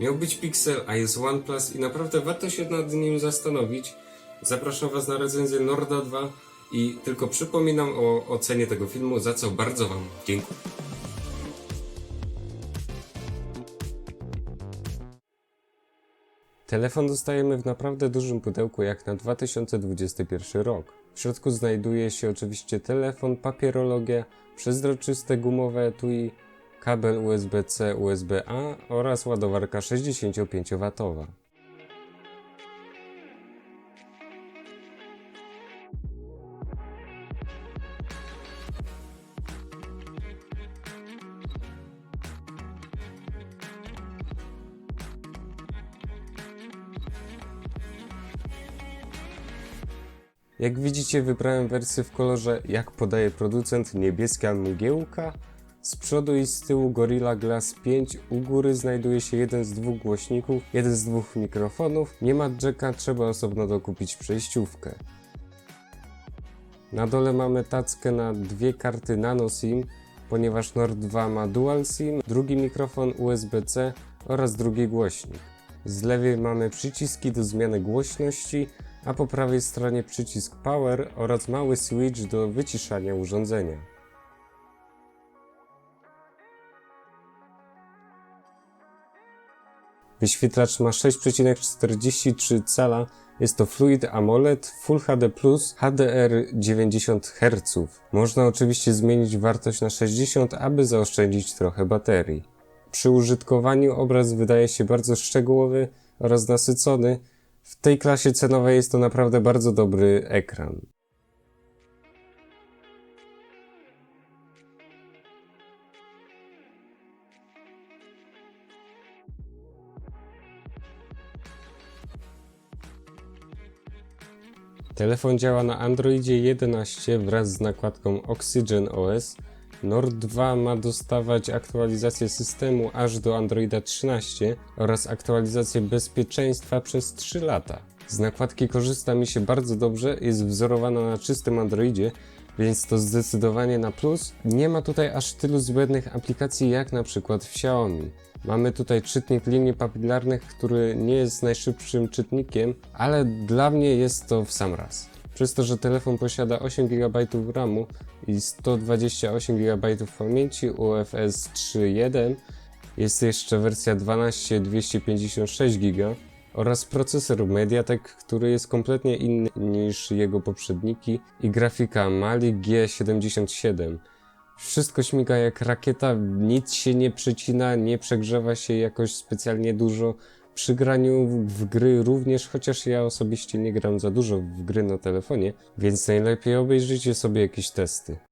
Miał być Pixel, a jest OnePlus i naprawdę warto się nad nim zastanowić. Zapraszam Was na recenzję Norda 2 i tylko przypominam o ocenie tego filmu, za co bardzo Wam dziękuję. Telefon dostajemy w naprawdę dużym pudełku jak na 2021 rok. W środku znajduje się oczywiście telefon, papierologia, przezroczyste gumowe etui, kabel USB-C, USB-A oraz ładowarka 65W. Jak widzicie wybrałem wersję w kolorze jak podaje producent niebieska mgiełka. Z przodu i z tyłu Gorilla Glass 5 u góry znajduje się jeden z dwóch głośników, jeden z dwóch mikrofonów. Nie ma jacka, trzeba osobno dokupić przejściówkę. Na dole mamy tackę na dwie karty nano SIM, ponieważ Nord 2 ma dual SIM, drugi mikrofon USB-C oraz drugi głośnik. Z lewej mamy przyciski do zmiany głośności, a po prawej stronie przycisk Power oraz mały switch do wyciszania urządzenia. Wyświetlacz ma 6,43 cala. Jest to Fluid AMOLED Full HD HDR 90 Hz. Można oczywiście zmienić wartość na 60, aby zaoszczędzić trochę baterii. Przy użytkowaniu obraz wydaje się bardzo szczegółowy oraz nasycony. W tej klasie cenowej jest to naprawdę bardzo dobry ekran. Telefon działa na Androidzie 11 wraz z nakładką Oxygen OS. Nord 2 ma dostawać aktualizację systemu aż do Androida 13 oraz aktualizację bezpieczeństwa przez 3 lata. Z nakładki korzysta mi się bardzo dobrze, jest wzorowana na czystym Androidzie, więc to zdecydowanie na plus. Nie ma tutaj aż tylu zbędnych aplikacji jak na przykład w Xiaomi. Mamy tutaj czytnik linii papilarnych, który nie jest najszybszym czytnikiem, ale dla mnie jest to w sam raz. Przez to, że telefon posiada 8 GB RAMu i 128 GB pamięci UFS 3.1, jest jeszcze wersja 12 256 GB oraz procesor Mediatek, który jest kompletnie inny niż jego poprzedniki i grafika Mali G77. Wszystko śmiga jak rakieta, nic się nie przecina, nie przegrzewa się jakoś specjalnie dużo. Przy graniu w gry również, chociaż ja osobiście nie gram za dużo w gry na telefonie, więc najlepiej obejrzyjcie sobie jakieś testy.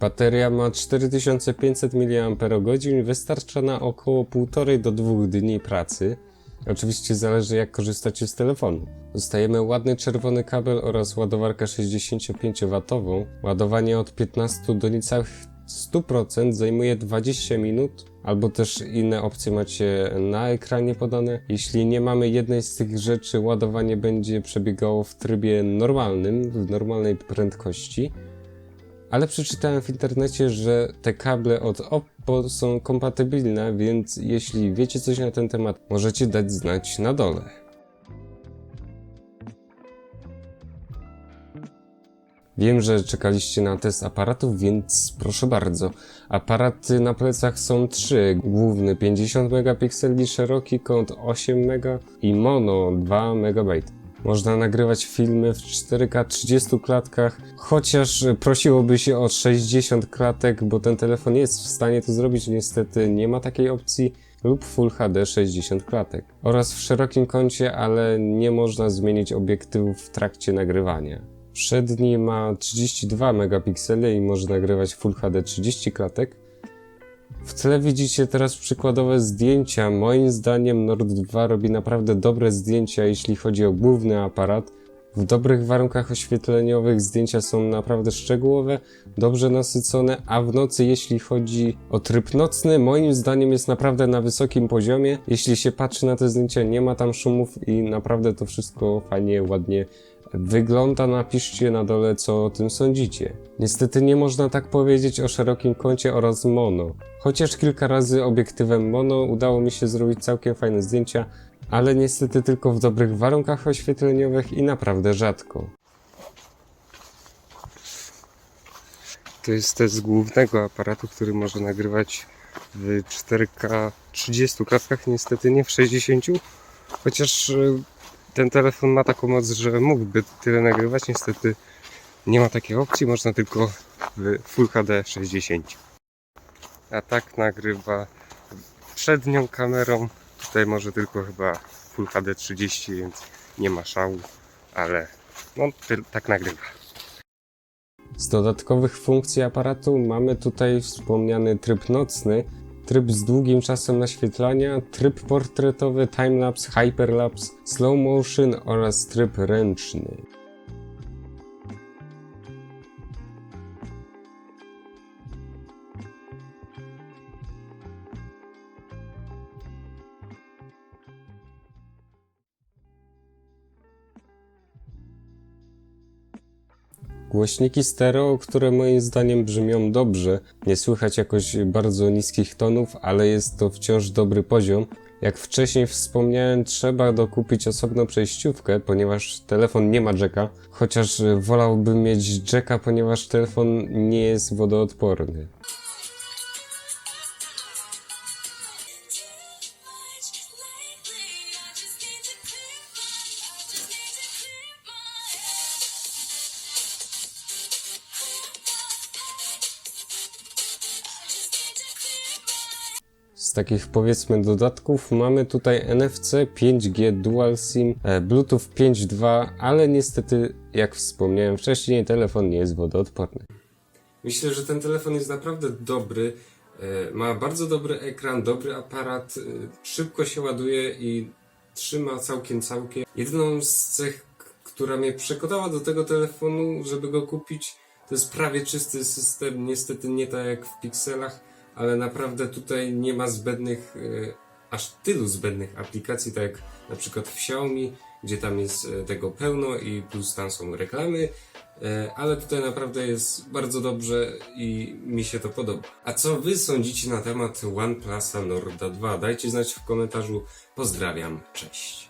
Bateria ma 4500 mAh, wystarcza na około 1,5 do 2 dni pracy. Oczywiście zależy jak korzystacie z telefonu. Dostajemy ładny czerwony kabel oraz ładowarkę 65W. Ładowanie od 15 do niecałych 100% zajmuje 20 minut, albo też inne opcje macie na ekranie podane. Jeśli nie mamy jednej z tych rzeczy, ładowanie będzie przebiegało w trybie normalnym, w normalnej prędkości. Ale przeczytałem w internecie, że te kable od Oppo są kompatybilne, więc jeśli wiecie coś na ten temat, możecie dać znać na dole. Wiem, że czekaliście na test aparatów, więc proszę bardzo. Aparaty na plecach są trzy. Główny 50 megapikseli, szeroki kąt 8 mega i mono 2 MB. Można nagrywać filmy w 4K 30 klatkach, chociaż prosiłoby się o 60 klatek, bo ten telefon jest w stanie to zrobić, niestety nie ma takiej opcji, lub Full HD 60 klatek. Oraz w szerokim kącie, ale nie można zmienić obiektywów w trakcie nagrywania. Przedni ma 32 megapiksele i może nagrywać Full HD 30 klatek, W tle widzicie teraz przykładowe zdjęcia. Moim zdaniem Nord 2 robi naprawdę dobre zdjęcia, jeśli chodzi o główny aparat. W dobrych warunkach oświetleniowych zdjęcia są naprawdę szczegółowe, dobrze nasycone, a w nocy, jeśli chodzi o tryb nocny, moim zdaniem jest naprawdę na wysokim poziomie. Jeśli się patrzy na te zdjęcia, nie ma tam szumów i naprawdę to wszystko fajnie, ładnie wygląda. Napiszcie na dole, co o tym sądzicie. Niestety nie można tak powiedzieć o szerokim kącie oraz mono. Chociaż kilka razy obiektywem mono udało mi się zrobić całkiem fajne zdjęcia, ale niestety tylko w dobrych warunkach oświetleniowych i naprawdę rzadko. To jest z głównego aparatu, który może nagrywać w 4K 30 klatkach, niestety nie w 60, chociaż e, ten telefon ma taką moc, że mógłby tyle nagrywać, niestety nie ma takiej opcji, można tylko w Full HD 60. A tak nagrywa przednią kamerą, tutaj może tylko chyba Full HD 30, więc nie ma szału, ale no tak nagrywa. Z dodatkowych funkcji aparatu mamy tutaj wspomniany tryb nocny, tryb z długim czasem naświetlania, tryb portretowy, timelapse, hyperlapse, slow motion oraz tryb ręczny. Głośniki stereo, które moim zdaniem brzmią dobrze, nie słychać jakoś bardzo niskich tonów, ale jest to wciąż dobry poziom. Jak wcześniej wspomniałem, trzeba dokupić osobną przejściówkę, ponieważ telefon nie ma jacka, chociaż wolałbym mieć jacka, ponieważ telefon nie jest wodoodporny. Z takich powiedzmy dodatków mamy tutaj NFC 5G Dual SIM, e, Bluetooth 5.2, ale niestety, jak wspomniałem wcześniej, telefon nie jest wodoodporny. Myślę, że ten telefon jest naprawdę dobry. e, Ma bardzo dobry ekran, dobry aparat, e, szybko się ładuje i trzyma całkiem całkiem. Jedyną z cech, która mnie przekonała do tego telefonu, żeby go kupić, to jest prawie czysty system. Niestety nie tak jak w pikselach, ale naprawdę tutaj nie ma zbędnych, e, aż tylu zbędnych aplikacji, tak jak na przykład w Xiaomi, gdzie tam jest e, tego pełno i plus tam są reklamy, e, ale tutaj naprawdę jest bardzo dobrze i mi się to podoba. A co wy sądzicie na temat OnePlusa Norda 2? Dajcie znać w komentarzu. Pozdrawiam, cześć.